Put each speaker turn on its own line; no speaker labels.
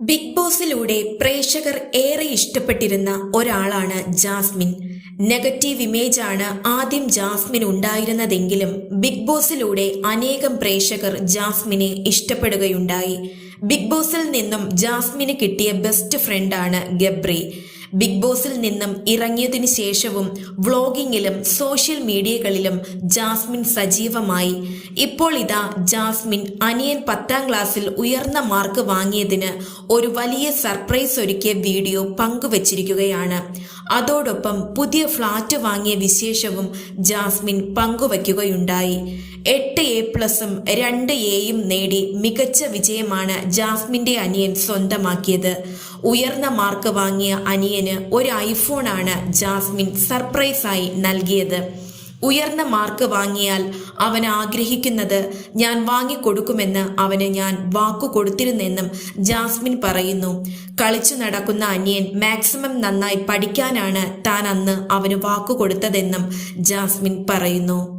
Big ബോസിലൂടെ പ്രേക്ഷകർ ഏറെ ഇഷ്ടപ്പെട്ടിരുന്ന ഒരാളാണ് ജാസ്മിൻ. നെഗറ്റീവ് ഇമേജ് ആണ് ആദ്യം ജാസ്മിൻ ഉണ്ടായിരുന്നതെങ്കിലും ബിഗ് ബോസിലൂടെ അനേകം പ്രേക്ഷകർ ജാസ്മിനെ ഇഷ്ടപ്പെടുകയുണ്ടായി. ബിഗ് ബോസിൽ നിന്നും ജാസ്മിന് കിട്ടിയ ബെസ്റ്റ് ഫ്രണ്ടാണ് ഗബ്രി. ബിഗ് ബോസിൽ നിന്നും ഇറങ്ങിയതിനു ശേഷവും വ്ളോഗിങ്ങിലും സോഷ്യൽ മീഡിയകളിലും ജാസ്മിൻ സജീവമായി. ഇപ്പോൾ ഇതാ ജാസ്മിൻ അനിയൻ പത്താം ക്ലാസ്സിൽ ഉയർന്ന മാർക്ക് വാങ്ങിയതിന് ഒരു വലിയ സർപ്രൈസ് ഒരുക്കിയ വീഡിയോ പങ്കുവച്ചിരിക്കുകയാണ്. അതോടൊപ്പം പുതിയ ഫ്ളാറ്റ് വാങ്ങിയ വിശേഷവും ജാസ്മിൻ പങ്കുവയ്ക്കുകയുണ്ടായി. എട്ട് എ പ്ലസും രണ്ട് എയും നേടി മികച്ച വിജയമാണ് ജാസ്മിന്റെ അനിയൻ സ്വന്തമാക്കിയത്. ഉയർന്ന മാർക്ക് വാങ്ങിയ അനിയന് ഒരു ഐഫോണാണ് ജാസ്മിൻ സർപ്രൈസായി നൽകിയത്. ഉയർന്ന മാർക്ക് വാങ്ങിയാൽ അവൻ ആഗ്രഹിക്കുന്നത് ഞാൻ വാങ്ങിക്കൊടുക്കുമെന്ന് അവന് ഞാൻ വാക്കു കൊടുത്തിരുന്നെന്നും ജാസ്മിൻ പറയുന്നു. കളിച്ചു നടക്കുന്ന അനിയൻ മാക്സിമം നന്നായി പഠിക്കാനാണ് താൻ അന്ന് അവന് വാക്കു കൊടുത്തതെന്നും ജാസ്മിൻ പറയുന്നു.